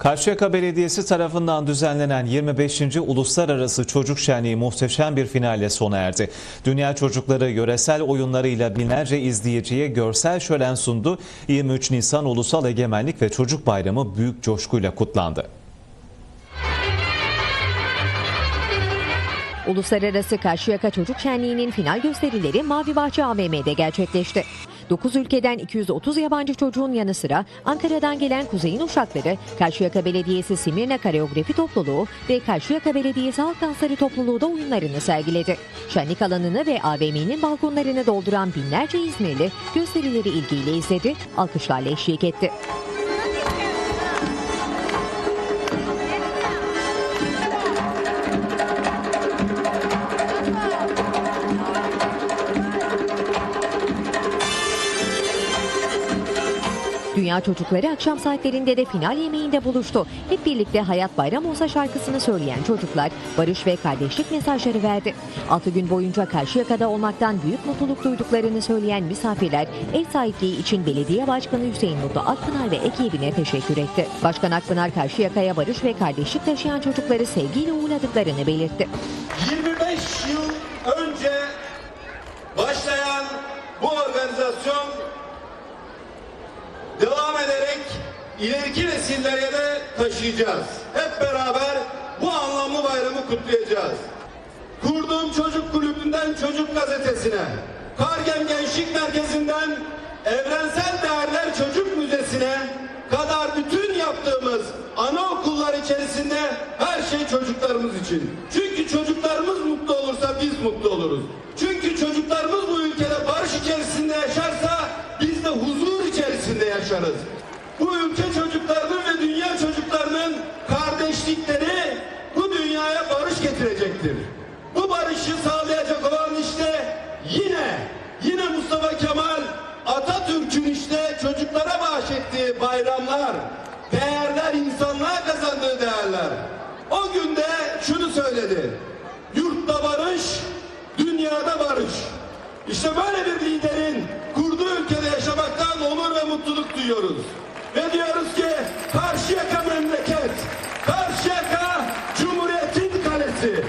Karşıyaka Belediyesi tarafından düzenlenen 25. Uluslararası Çocuk Şenliği muhteşem bir finalle sona erdi. Dünya çocukları yöresel oyunlarıyla binlerce izleyiciye görsel şölen sundu. 23 Nisan Ulusal Egemenlik ve Çocuk Bayramı büyük coşkuyla kutlandı. Uluslararası Karşıyaka Çocuk Şenliği'nin final gösterileri Mavi Bahçe AVM'de gerçekleşti. 9 ülkeden 230 yabancı çocuğun yanı sıra Ankara'dan gelen Kuzey'in uşakları, Karşıyaka Belediyesi Simirna Koreografi Topluluğu ve Karşıyaka Belediyesi Halk Dansları Topluluğu da oyunlarını sergiledi. Şenlik alanını ve AVM'nin balkonlarını dolduran binlerce İzmirli gösterileri ilgiyle izledi, alkışlarla eşlik etti. Dünya çocukları akşam saatlerinde de final yemeğinde buluştu. Hep birlikte Hayat Bayram Olsa şarkısını söyleyen çocuklar barış ve kardeşlik mesajları verdi. 6 gün boyunca Karşıyaka'da olmaktan büyük mutluluk duyduklarını söyleyen misafirler ev sahipliği için belediye başkanı Hüseyin Mutlu Akpınar ve ekibine teşekkür etti. Başkan Akpınar Karşıyaka'ya barış ve kardeşlik taşıyan çocukları sevgiyle uğurladıklarını belirtti. 25 yıl önce başlayan bu organizasyon devam ederek ileriki nesillere de taşıyacağız. Hep beraber bu anlamlı bayramı kutlayacağız. Kurduğum çocuk kulübünden çocuk gazetesine, Kargem Gençlik Merkezi'nden Evrensel Değerler Çocuk Müzesi'ne kadar bütün yaptığımız anaokullar içerisinde her şey çocuklarımız için. Çünkü çocuklarımız mutlu olursa biz mutlu oluruz. Çünkü içerisinde yaşarız. Bu ülke çocuklarının ve dünya çocuklarının kardeşlikleri bu dünyaya barış getirecektir. Bu barışı sağlayacak olan işte yine yine Mustafa Kemal Atatürk'ün işte çocuklara bahşettiği bayramlar, değerler, insanlığa kazandığı değerler. O günde şunu söyledi. Yurtta barış, dünyada barış. İşte böyle bir liderin ülkede yaşamaktan onur ve mutluluk duyuyoruz. Ve diyoruz ki Karşıyaka memleket, Karşıyaka Cumhuriyet'in kalesi.